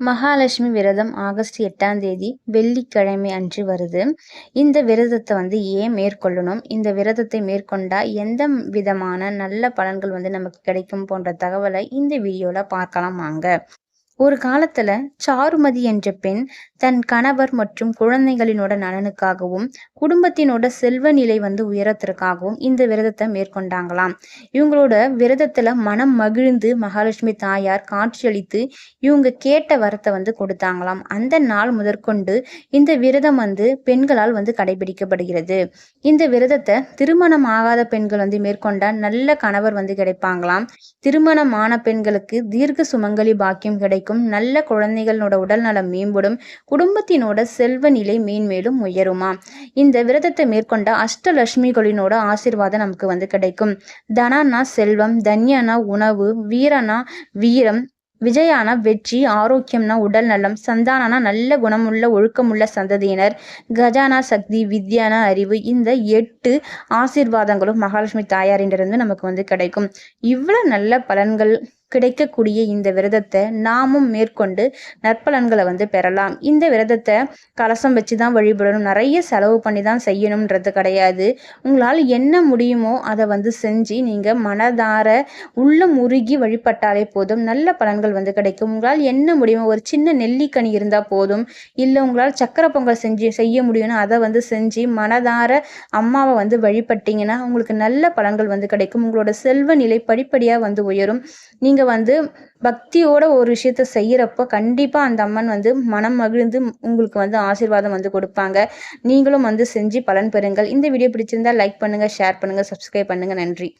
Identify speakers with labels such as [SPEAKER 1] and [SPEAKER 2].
[SPEAKER 1] மகாலட்சுமி விரதம் ஆகஸ்ட் எட்டாம் தேதி வெள்ளிக்கிழமை அன்று வருது. இந்த விரதத்தை வந்து ஏன் மேற்கொள்ளணும்? இந்த விரதத்தை மேற்கொண்டா எந்த விதமான நல்ல பலன்கள் வந்து நமக்கு கிடைக்கும் போன்ற தகவலை இந்த வீடியோவில் பார்க்கலாம் வாங்க. ஒரு காலத்துல சாருமதி என்ற பெண் தன் கணவர் மற்றும் குழந்தைகளினோட நலனுக்காகவும் குடும்பத்தினோட செல்வ நிலை வந்து உயரத்திற்காகவும் இந்த விரதத்தை மேற்கொண்டாங்களாம். இவங்களோட விரதத்துல மனம் மகிழ்ந்து மகாலட்சுமி தாயார் காட்சியளித்து இவங்க கேட்ட வரத்தை வந்து கொடுத்தாங்களாம். அந்த நாள் முதற்கொண்டு இந்த விரதம் வந்து பெண்களால் வந்து கடைபிடிக்கப்படுகிறது. இந்த விரதத்தை திருமணம் ஆகாத பெண்கள் வந்து மேற்கொண்டால் நல்ல கணவர் வந்து கிடைப்பாங்களாம். திருமணமான பெண்களுக்கு தீர்க்க சுமங்கலி பாக்கியம் கிடைக்கும். கிடைக்கும் நல்ல குழந்தைகளோட உடல் நலம் மேம்படும். குடும்பத்தினோட செல்வ நிலை மேன்மேலும் உயருமா? இந்த விரதத்தை மேற்கொண்ட அஷ்டலட்சுமிகளினோட ஆசிர்வாதம் நமக்கு வந்து கிடைக்கும். தனானா செல்வம் தன்யனா உணவு வீரனா வீரம் விஜயானா வெற்றி ஆரோக்கியம்னா உடல் நலம் சந்தானனா நல்ல குணமுள்ள ஒழுக்கமுள்ள சந்ததியினர் கஜானா சக்தி வித்யானா அறிவு இந்த எட்டு ஆசீர்வாதங்களும் மகாலட்சுமி தாயாரின்றிருந்து நமக்கு வந்து கிடைக்கும். இவ்வளவு நல்ல பலன்கள் கிடைக்கக்கூடிய இந்த விரதத்தை நாமும் மேற்கொண்டு நற்பலன்களை வந்து பெறலாம். இந்த விரதத்தை கலசம் வச்சு தான் வழிபடணும். நிறைய செலவு பண்ணி தான் செய்யணுன்றது கிடையாது. உங்களால் என்ன முடியுமோ அதை வந்து செஞ்சு நீங்கள் மனதார உள்ள முருகி வழிபட்டாலே போதும். நல்ல பலன்கள் வந்து கிடைக்கும். உங்களால் என்ன முடியுமோ ஒரு சின்ன நெல்லிக்கனி இருந்தால் போதும். இல்லை உங்களால் சக்கரை பொங்கல் செஞ்சு செய்ய முடியும்னா அதை வந்து செஞ்சு மனதார அம்மாவை வந்து வழிபட்டீங்கன்னா உங்களுக்கு நல்ல பலன்கள் வந்து கிடைக்கும். உங்களோட செல்வ நிலை படிப்படியாக வந்து உயரும். நீங்கள் நீங்கள் வந்து பக்தியோட ஒரு விஷயத்த செய்கிறப்போ கண்டிப்பாக அந்த அம்மன் வந்து மனம் மகிழ்ந்து உங்களுக்கு வந்து ஆசீர்வாதம் வந்து கொடுப்பாங்க. நீங்களும் வந்து செஞ்சு பலன் பெறுங்கள். இந்த வீடியோ பிடிச்சிருந்தா லைக் பண்ணுங்கள் ஷேர் பண்ணுங்கள் சப்ஸ்கிரைப் பண்ணுங்கள் நன்றி.